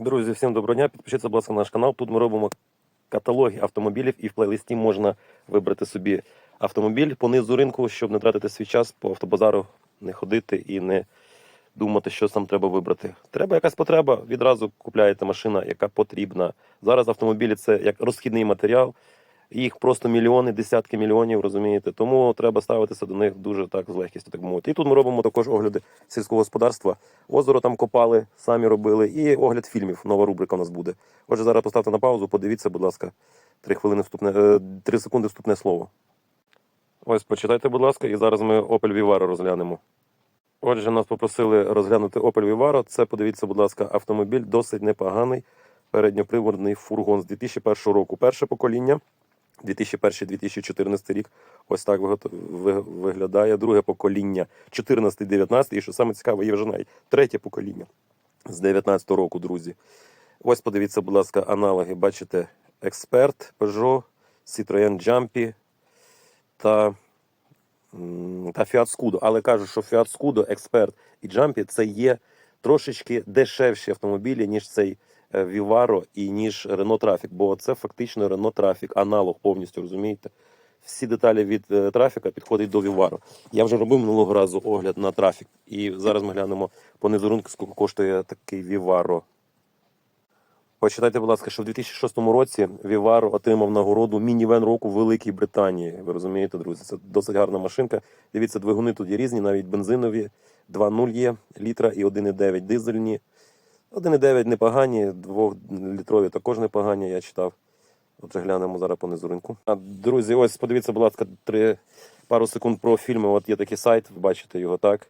Друзі, всім доброго дня. Підпишіться, будь ласка, на наш канал. Тут ми робимо каталоги автомобілів і в плейлисті можна вибрати собі автомобіль по низу ринку, щоб не тратити свій час по автобазару, не ходити і не думати, що там треба вибрати. Треба якась потреба, відразу купляєте машина, яка потрібна. Зараз автомобілі це як розхідний матеріал. Їх просто мільйони, десятки мільйонів, розумієте. Тому треба ставитися до них дуже так з легкістю, так мовити. І тут ми робимо також огляди сільського господарства. Озеро там копали, самі робили, і огляд фільмів. Нова рубрика у нас буде. Отже, зараз поставте на паузу, подивіться, будь ласка, три хвилини вступне, е, три секунди вступне слово. Ось почитайте, будь ласка, і зараз ми Opel Vivaro розглянемо. Отже, нас попросили розглянути Opel Vivaro. Це, подивіться, будь ласка, автомобіль досить непоганий. Передньоприводний фургон з 2001 року. Перше покоління. 2001-2014 рік. Ось так виглядає. Друге покоління 14-19. І що саме цікаве, є вже навіть третє покоління з 19 року, друзі. Ось подивіться, будь ласка, аналоги. Бачите, Експерт, Peugeot, Citroën Jumpy та, та Fiat Scudo. Але кажуть, що Fiat Scudo, Експерт і Jumpy це є трошечки дешевші автомобілі, ніж цей е, Vivaro і ніж Renault Traffic, бо це фактично Renault Traffic, аналог повністю, розумієте? Всі деталі від е, трафіка підходять до Vivaro. Я вже робив минулого разу огляд на трафік, і зараз ми глянемо по низу скільки коштує такий Vivaro. Почитайте, будь ласка, що в 2006 році Vivaro отримав нагороду мінівен року в Великій Британії. Ви розумієте, друзі? Це досить гарна машинка. Дивіться, двигуни тут є різні, навіть бензинові, 2.0 є літра і 1.9 дизельні. 1.9 непогані, 2-літрові також непогані, я читав. Отже, глянемо зараз по низу ринку. А, друзі, ось подивіться, будь ласка, три, пару секунд про фільми. От є такий сайт, ви бачите його так.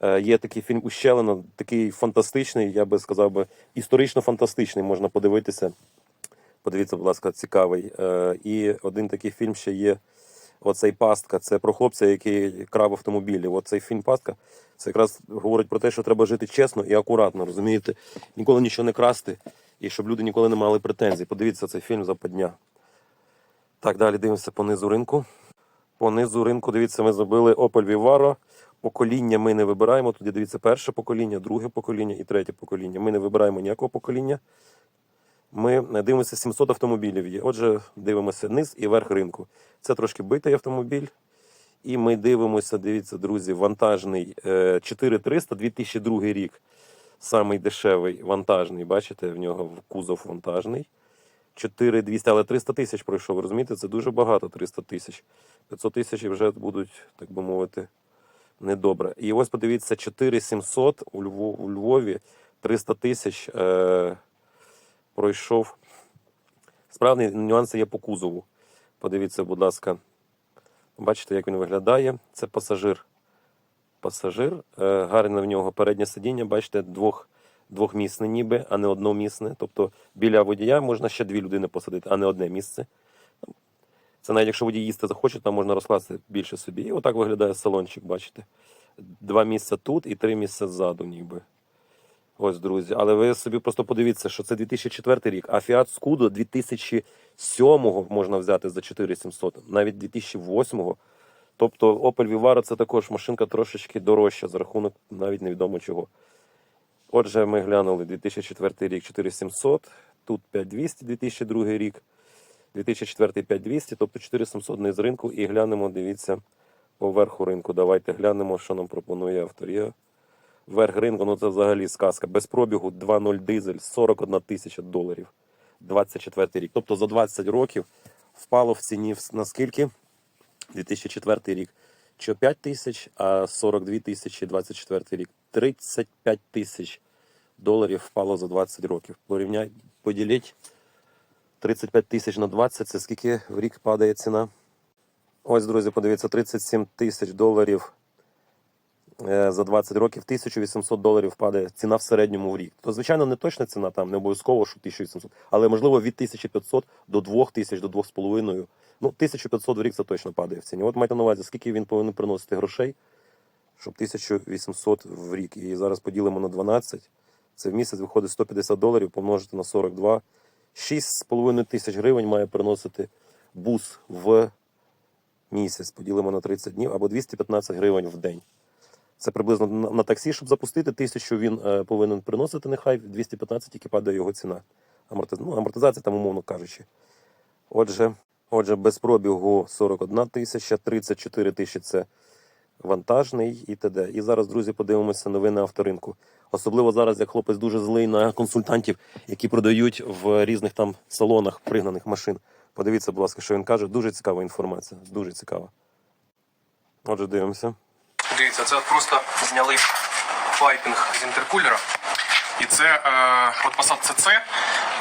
Е, Є такий фільм Ущелина, такий фантастичний, я би сказав би, історично фантастичний, можна подивитися. Подивіться, будь ласка, цікавий. Е, І один такий фільм ще є. Оцей пастка. Це про хлопця, який крав автомобілі. Оцей фільм Пастка. Це якраз говорить про те, що треба жити чесно і акуратно, розумієте? Ніколи нічого не красти, і щоб люди ніколи не мали претензій. Подивіться цей фільм западня. Так, далі дивимося по низу ринку. По низу ринку, дивіться, ми зробили Opel Vivaro. Покоління ми не вибираємо. Тоді дивіться перше покоління, друге покоління і третє покоління. Ми не вибираємо ніякого покоління. Ми дивимося 700 автомобілів є. Отже, дивимося низ і верх ринку. Це трошки битий автомобіль. І ми дивимося, дивіться, друзі, вантажний е, 4300 2002 рік. Самий дешевий вантажний. Бачите, в нього кузов вантажний. 4200, але 300 тисяч пройшов. Розумієте, це дуже багато 300 тисяч. 500 тисяч вже будуть, так би мовити, недобре. І ось подивіться, 4700 у, Львов, у Львові 300 тисяч е, пройшов. Справді нюанси є по кузову. Подивіться, будь ласка. Бачите, як він виглядає. Це пасажир. Пасажир. Е, гарне в нього переднє сидіння, бачите, двох, двохмісне ніби, а не одномісне. Тобто біля водія можна ще дві людини посадити, а не одне місце. Це навіть якщо водій їсти захоче, там можна розкласти більше собі. І отак виглядає салончик, бачите. Два місця тут і три місця ззаду, ніби. Ось, друзі. Але ви собі просто подивіться, що це 2004 рік, а Fiat Scudo 2007 можна взяти за 4700, навіть 2008-го. Тобто Opel Vivaro це також машинка трошечки дорожча за рахунок навіть невідомо чого. Отже, ми глянули 2004 рік 4700, тут 5200 2002 рік, 2004 5200, тобто 4700 не з ринку. І глянемо, дивіться, по верху ринку. Давайте глянемо, що нам пропонує авторія. Верх ринку, ну це взагалі сказка. Без пробігу 2.0 дизель, 41 тисяча доларів. 24 рік. Тобто за 20 років впало в ціні на скільки? 2004 рік. Що 5 тисяч, а 42 тисячі 24 рік. 35 тисяч доларів впало за 20 років. Порівняй, поділіть 35 тисяч на 20, це скільки в рік падає ціна? Ось, друзі, подивіться, 37 тисяч доларів за 20 років 1800 доларів падає ціна в середньому в рік. То, звичайно, не точна ціна, там не обов'язково, що 1800, але можливо від 1500 до 2000, до 2,5. Ну, 1500 в рік це точно падає в ціні. От майте на увазі, скільки він повинен приносити грошей, щоб 1800 в рік. І зараз поділимо на 12. Це в місяць виходить 150 доларів, помножити на 42. 6,5 тисяч гривень має приносити бус в місяць. Поділимо на 30 днів або 215 гривень в день. Це приблизно на, таксі, щоб запустити тисячу, він е, повинен приносити нехай 215, тільки падає його ціна. Ну, амортизація там, умовно кажучи. Отже, отже, без пробігу 41 тисяча, 34 тисячі це вантажний і т.д. І зараз, друзі, подивимося новини авторинку. Особливо зараз, як хлопець дуже злий на консультантів, які продають в різних там салонах пригнаних машин. Подивіться, будь ласка, що він каже. Дуже цікава інформація. Дуже цікава. Отже, дивимося. Дивіться, це просто зняли пайпінг з інтеркулера. І це е, от Passat CC,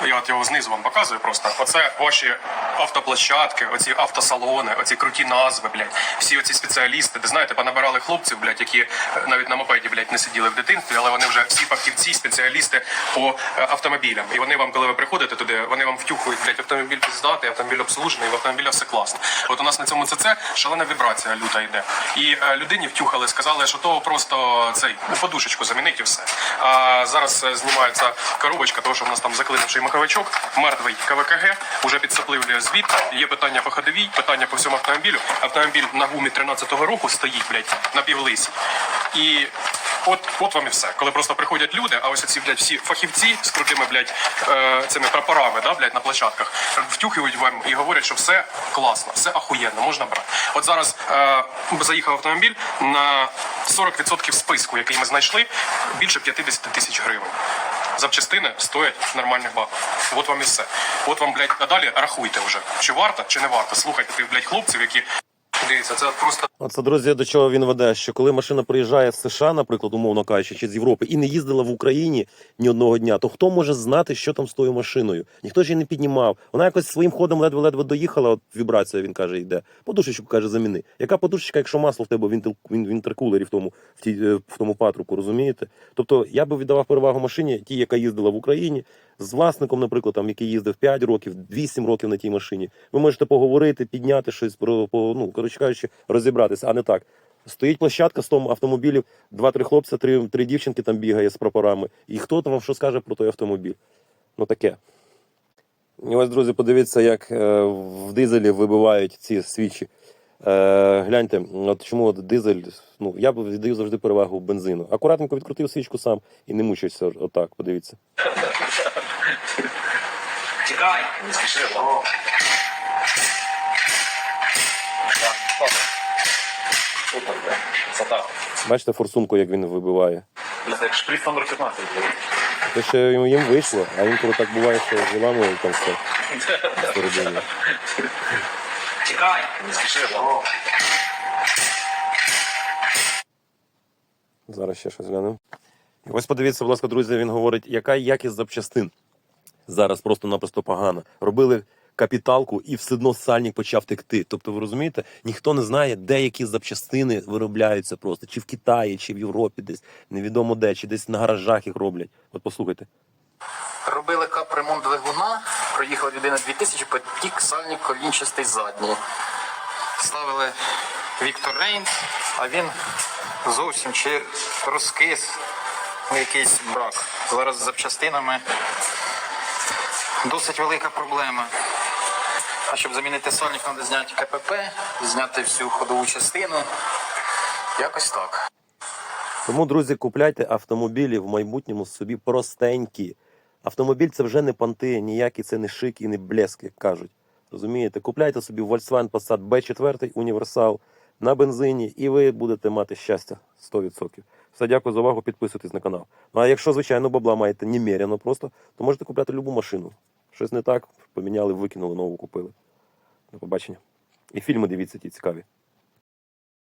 я от його знизу вам показую просто. Оце ваші автоплощадки, оці автосалони, оці круті назви, блядь. Всі оці спеціалісти, де знаєте, понабирали хлопців, блядь, які е, навіть на мопеді, блядь, не сиділи в дитинстві, але вони вже всі фахівці, спеціалісти по е, автомобілям. І вони вам, коли ви приходите туди, вони вам втюхують, блядь, автомобіль піздатий, автомобіль обслужений, в автомобіля все класно. От у нас на цьому ЦЦ шалена вібрація люта йде. І е, людині втюхали, сказали, що то просто цей ну, подушечку замінить і все. А зараз знімається коробочка, тому що в нас там заклинивший маховичок, мертвий КВКГ, уже підсапливлює звіт. Є питання по ходовій, питання по всьому автомобілю. Автомобіль на гумі 13-го року стоїть, блядь, на півлисі. І от, от вам і все. Коли просто приходять люди, а ось ці, блядь, всі фахівці з крутими, блядь, е, цими прапорами, да, блядь, на площадках, втюхують вам і говорять, що все класно, все ахуєнно, можна брати. От зараз е, заїхав автомобіль на 40% списку, який ми знайшли, більше 50 тисяч гривень. Запчастини стоять нормальних бабок. От вам і все. От вам, блядь, а далі рахуйте вже, чи варто, чи не варто. Слухайте тих, блядь, хлопців, які. Дивіться, це просто Оце, друзі, до чого він веде, що коли машина приїжджає з США, наприклад, умовно кажучи, чи з Європи, і не їздила в Україні ні одного дня, то хто може знати, що там з тою машиною? Ніхто ж її не піднімав. Вона якось своїм ходом ледве-ледве доїхала, от вібрація, він каже, йде. Подушечку каже, заміни. Яка подушечка, якщо масло в тебе в, інтеркулері в тому, в, тій, е, в тому патруку, розумієте? Тобто я би віддавав перевагу машині, тій, яка їздила в Україні, з власником, наприклад, там, який їздив 5 років, 8 років на тій машині. Ви можете поговорити, підняти щось про, ну, коротше кажучи, розібратися, а не так. Стоїть площадка з тому автомобілів, два-три хлопця, три, три дівчинки там бігає з прапорами. І хто там вам що скаже про той автомобіль? Ну таке. І ось, друзі, подивіться, як е, в дизелі вибивають ці свічі. Е, гляньте, от чому от дизель, ну я б віддаю завжди перевагу бензину. Акуратненько відкрутив свічку сам і не мучився отак, подивіться. Чекай. Бачите форсунку, як він вибиває. Це як шприц номер 15. Те, що їм вийшло, а інколи так буває, що виламує там все всередині. Не спіши. Зараз ще щось глянемо. Ось подивіться, будь ласка, друзі, він говорить, яка якість запчастин. Зараз просто-напросто погана. Робили капіталку і все одно сальник почав текти. Тобто, ви розумієте, ніхто не знає, де які запчастини виробляються просто, чи в Китаї, чи в Європі, десь невідомо де, чи десь на гаражах їх роблять. От послухайте. Робили капремонт двигуна, проїхала людина 2000, потік сальник колінчастий задній. Ставили Віктор Рейнс, а він зовсім чи розкис, якийсь брак. Зараз з запчастинами досить велика проблема. А щоб замінити сальник, треба зняти КПП, зняти всю ходову частину. Якось так. Тому, друзі, купляйте автомобілі в майбутньому собі простенькі. Автомобіль це вже не понти, ніякий це не шик і не блеск, як кажуть. Розумієте, купляйте собі Volkswagen Passat B4 універсал на бензині, і ви будете мати щастя 100%. Все, дякую за увагу, підписуйтесь на канал. Ну а якщо, звичайно, бабла маєте немерено просто, то можете купляти любу машину. Щось не так, поміняли, викинули, нову купили. До побачення. І фільми дивіться ті цікаві.